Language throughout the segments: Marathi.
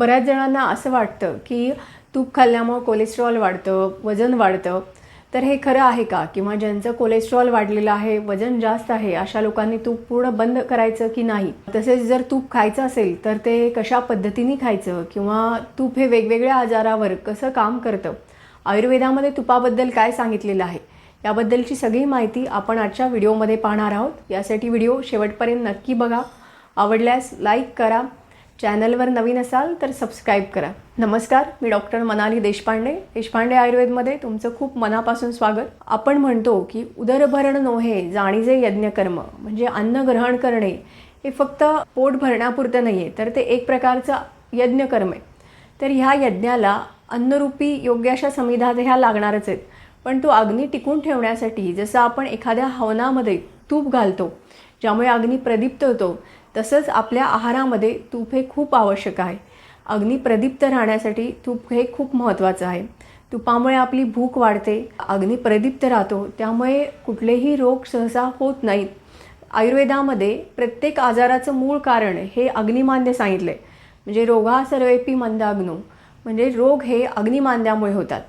बऱ्याच जणांना असं वाटतं की तूप खाल्ल्यामुळं कोलेस्ट्रॉल वाढतं वजन वाढतं. तर हे खरं आहे का? किंवा ज्यांचं कोलेस्ट्रॉल वाढलेलं आहे वजन जास्त आहे अशा लोकांनी तूप पूर्ण बंद करायचं की नाही? तसेच जर तूप खायचं असेल तर ते कशा पद्धतीने खायचं? किंवा तूप हे वेगवेगळ्या आजारावर कसं काम करतं? आयुर्वेदामध्ये तुपाबद्दल काय सांगितलेलं आहे? याबद्दलची सगळी माहिती आपण आजच्या व्हिडिओमध्ये पाहणार आहोत. यासाठी व्हिडिओ शेवटपर्यंत नक्की बघा. आवडल्यास लाईक करा. चॅनलवर नवीन असाल तर सबस्क्राईब करा. नमस्कार मी डॉक्टर मनाली देशपांडे. देशपांडे आयुर्वेदमध्ये तुमचं खूप मनापासून स्वागत. आपण म्हणतो की उदरभरण नोहे जाणीजे यज्ञकर्म म्हणजे अन्न ग्रहण करणे हे फक्त पोट भरण्यापुरतं नाही आहे तर ते एक प्रकारचं यज्ञकर्म आहे. तर ह्या यज्ञाला अन्नरूपी योग्य अशा समिधा ह्या लागणारच आहेत. पण तो अग्नी टिकून ठेवण्यासाठी जसं आपण एखाद्या हवनामध्ये तूप घालतो ज्यामुळे अग्नी प्रदीप्त होतो तसंच आपल्या आहारामध्ये तूप हे खूप आवश्यक आहे. अग्नी प्रदीप्त राहण्यासाठी तूप हे खूप महत्त्वाचं आहे. तुपामुळे आपली भूक वाढते अग्नी प्रदीप्त राहतो त्यामुळे कुठलेही रोग सहसा होत नाहीत. आयुर्वेदामध्ये प्रत्येक आजाराचं मूळ कारण हे अग्निमान्य सांगितलं आहे म्हणजे रोगा सर्वेपी मंदाग्नो. म्हणजे रोग हे अग्निमांद्यामुळे होतात.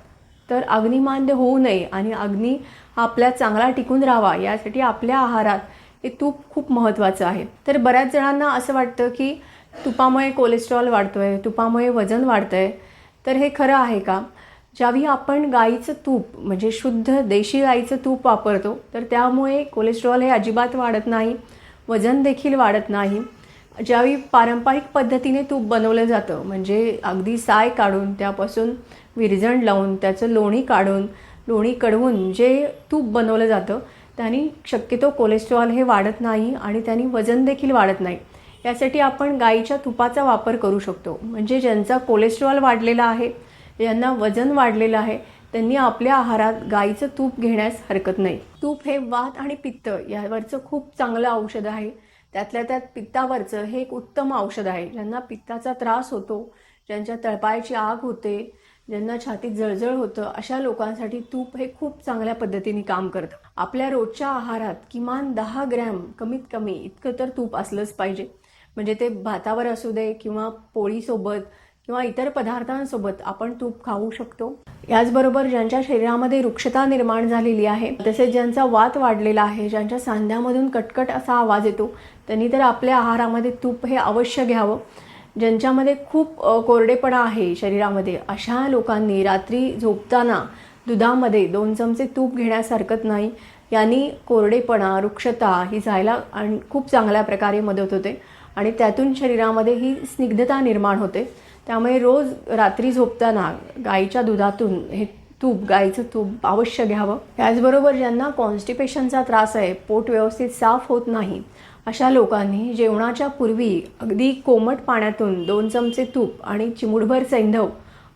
तर अग्निमांद्य होऊ नये आणि अग्नी हा आपल्या चांगला टिकून राहावा यासाठी आपल्या आहारात हे तूप खूप महत्त्वाचं आहे. तर बऱ्याच जणांना असं वाटतं की तुपामुळे कोलेस्ट्रॉल वाढतो आहे तुपामुळे वजन वाढतं आहे तर हे खरं आहे का? ज्यावेळी आपण गाईचं तूप म्हणजे शुद्ध देशी गाईचं तूप वापरतो तर त्यामुळे कोलेस्ट्रॉल हे अजिबात वाढत नाही वजन देखील वाढत नाही. ज्यावेळी पारंपरिक पद्धतीने तूप बनवलं जातं म्हणजे अगदी साय काढून त्यापासून विरजण लावून त्याचं लोणी काढून लोणी कढवून जे तूप बनवलं जातं त्यांनी शक्यतो कोलेस्ट्रॉल हे वाढत नाही आणि त्यांनी वजन देखील वाढत नाही. यासाठी आपण गाईच्या तुपाचा वापर करू शकतो. म्हणजे ज्यांचा कोलेस्ट्रॉल वाढलेला आहे ज्यांना वजन वाढलेलं आहे त्यांनी आपल्या आहारात गाईचं तूप घेण्यास हरकत नाही. तूप हे वात आणि पित्त यावरचं खूप चांगलं औषध आहे. त्यातल्या त्यात पित्तावरचं हे एक उत्तम औषध आहे. ज्यांना पित्ताचा त्रास होतो ज्यांच्या तळपायाची आग होते ज्यांना छातीत जळजळ होतं अशा लोकांसाठी तूप हे खूप चांगल्या पद्धतीने काम करतं. आपल्या रोजच्या आहारात किमान दहा ग्रॅम कमीत कमी इतकं तर तूप असलंच पाहिजे. म्हणजे ते भातावर असू दे किंवा पोळीसोबत किंवा इतर पदार्थांसोबत आपण तूप खाऊ शकतो. याचबरोबर ज्यांच्या शरीरामध्ये वृक्षता निर्माण झालेली आहे तसेच ज्यांचा वात वाढलेला आहे ज्यांच्या सांध्यामधून कटकट असा आवाज येतो त्यांनी तर आपल्या आहारामध्ये तूप हे अवश्य घ्यावं. ज्यांच्यामध्ये खूप कोरडेपणा आहे शरीरामध्ये अशा लोकांनी रात्री झोपताना दुधामध्ये दोन चमचे तूप घेण्यास हरकत नाही यांनी कोरडेपणा वृक्षता ही जायला आणि खूप चांगल्या प्रकारे मदत होते आणि त्यातून शरीरामध्ये ही स्निग्धता निर्माण होते. त्यामुळे रोज रात्री झोपताना गाईच्या दुधातून हे तूप गाईचं तूप अवश्य घ्यावं. त्याचबरोबर ज्यांना कॉन्स्टिपेशनचा त्रास आहे पोट व्यवस्थित साफ होत नाही अशा लोकांनी जेवणाच्या पूर्वी अगदी कोमट पाण्यातून दोन चमचे तूप आणि चिमुडभर सैंधव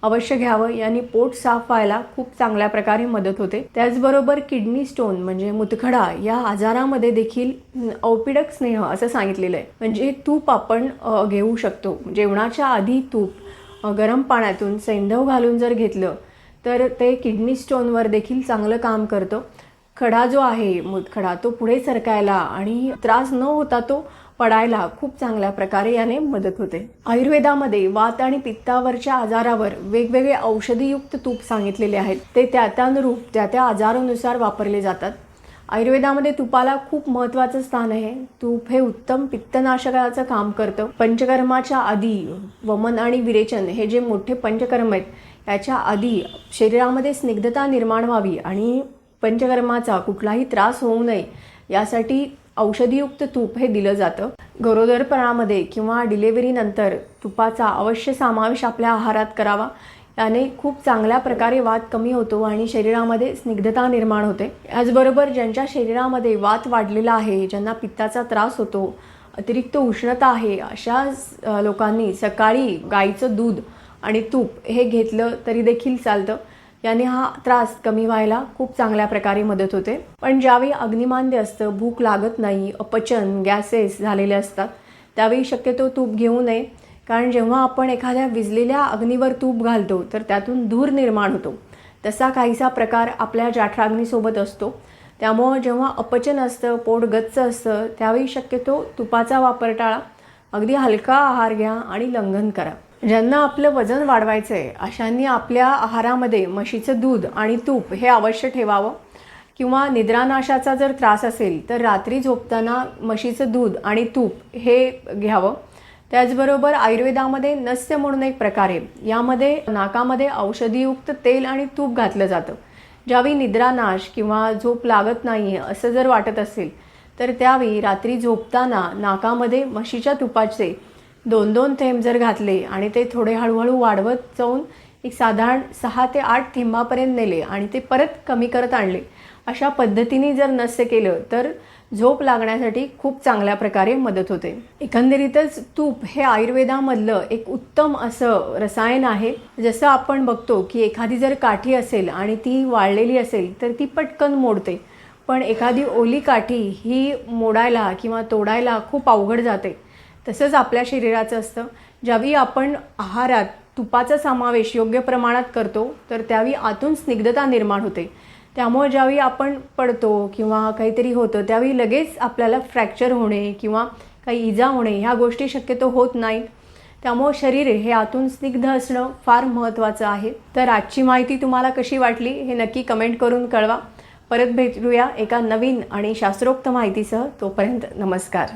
अवश्य घ्यावं. यांनी पोट साफ व्हायला खूप चांगल्या प्रकारे मदत होते. त्याचबरोबर किडनी स्टोन म्हणजे मुतखडा या आजारामध्ये देखील औपिडक स्नेह असं सांगितलेलं आहे. म्हणजे तूप आपण घेऊ शकतो. जेवणाच्या आधी तूप गरम पाण्यातून सैंधव घालून जर घेतलं तर ते किडनी स्टोनवर देखील चांगलं काम करतं. खडा जो आहे मुतखडा तो पुढे सरकायला आणि त्रास न होता तो पडायला खूप चांगल्या प्रकारे याने मदत होते. आयुर्वेदामध्ये वात आणि पित्तावरच्या आजारावर वेगवेगळे औषधीयुक्त तूप सांगितलेले आहेत. ते त्या त्यानुरूप त्या त्या आजारानुसार वापरले जातात. आयुर्वेदामध्ये तुपाला खूप महत्त्वाचं स्थान आहे. तूप हे उत्तम पित्तनाशकाचं काम करतं. पंचकर्माच्या आधी वमन आणि विरेचन हे जे मोठे पंचकर्म आहेत याच्या आधी शरीरामध्ये स्निग्धता निर्माण व्हावी आणि पंचकर्माचा कुठलाही त्रास होऊ नये यासाठी औषधीयुक्त तूप हे दिलं जातं. गरोदरपणामध्ये किंवा डिलेवरीनंतर तुपाचा अवश्य समावेश आपल्या आहारात करावा. याने खूप चांगल्या प्रकारे वात कमी होतो आणि शरीरामध्ये स्निग्धता निर्माण होते. याचबरोबर ज्यांच्या शरीरामध्ये वात वाढलेला आहे ज्यांना पित्ताचा त्रास होतो अतिरिक्त उष्णता आहे अशा लोकांनी सकाळी गाईचं दूध आणि तूप हे घेतलं तरी देखील चालतं. याने हा त्रास कमी व्हायला खूप चांगल्या प्रकारे मदत होते. पण ज्यावेळी अग्निमांद्य असतं भूक लागत नाही अपचन गॅसेस झालेले असतात त्यावेळी शक्यतो तूप घेऊ नये. कारण जेव्हा आपण एखाद्या विजलेल्या अग्नीवर तूप घालतो तर त्यातून धूर निर्माण होतो. तसा काहीसा प्रकार आपल्या जाठराग्नीसोबत असतो. त्यामुळं जेव्हा अपचन असतं पोट गच्च असतं त्यावेळी शक्यतो तुपाचा वापर टाळा अगदी हलका आहार घ्या आणि लंघन करा. ज्यांना आपलं वजन वाढवायचं आहे अशांनी आपल्या आहारामध्ये म्हशीचं दूध आणि तूप हे अवश्य ठेवावं. किंवा निद्रानाशाचा जर त्रास असेल तर रात्री झोपताना म्हशीचं दूध आणि तूप हे घ्यावं. त्याचबरोबर आयुर्वेदामध्ये नस्य म्हणून एक प्रकार आहे. यामध्ये नाकामध्ये औषधीयुक्त तेल आणि तूप घातलं जातं. ज्यावेळी निद्रानाश किंवा झोप लागत नाही असं जर वाटत असेल तर त्यावेळी रात्री झोपताना नाकामध्ये म्हशीच्या तुपाचे दोन दोन थेंब जर घातले आणि ते थोडे हळूहळू वाढवत जाऊन एक साधारण सहा ते आठ थेंबापर्यंत नेले आणि ते परत कमी करत आणले. अशा पद्धतीने जर नस्य केलं तर झोप लागण्यासाठी खूप चांगल्या प्रकारे मदत होते. एकंदरीतच तूप हे आयुर्वेदामधलं एक उत्तम असं रसायन आहे. जसं आपण बघतो की एखादी जर काठी असेल आणि ती वाळलेली असेल तर ती पटकन मोडते. पण एखादी ओली काठी ही मोडायला किंवा तोडायला खूप अवघड जाते. तसंच आपल्या शरीराचं असतं. ज्यावेळी आपण आहारात तुपाचा समावेश योग्य प्रमाणात करतो तर त्यावेळी आतून स्निग्धता निर्माण होते. त्यामुळे ज्यावेळी आपण पडतो किंवा काहीतरी होतं त्यावेळी लगेच आपल्याला फ्रॅक्चर होणे किंवा काही इजा होणे ह्या गोष्टी शक्यतो होत नाहीत. त्यामुळं शरीर हे आतून स्निग्ध असणं फार महत्त्वाचं आहे. तर आजची माहिती तुम्हाला कशी वाटली हे नक्की कमेंट करून कळवा. परत भेटूया एका नवीन आणि शास्त्रोक्त माहितीसह. तोपर्यंत नमस्कार.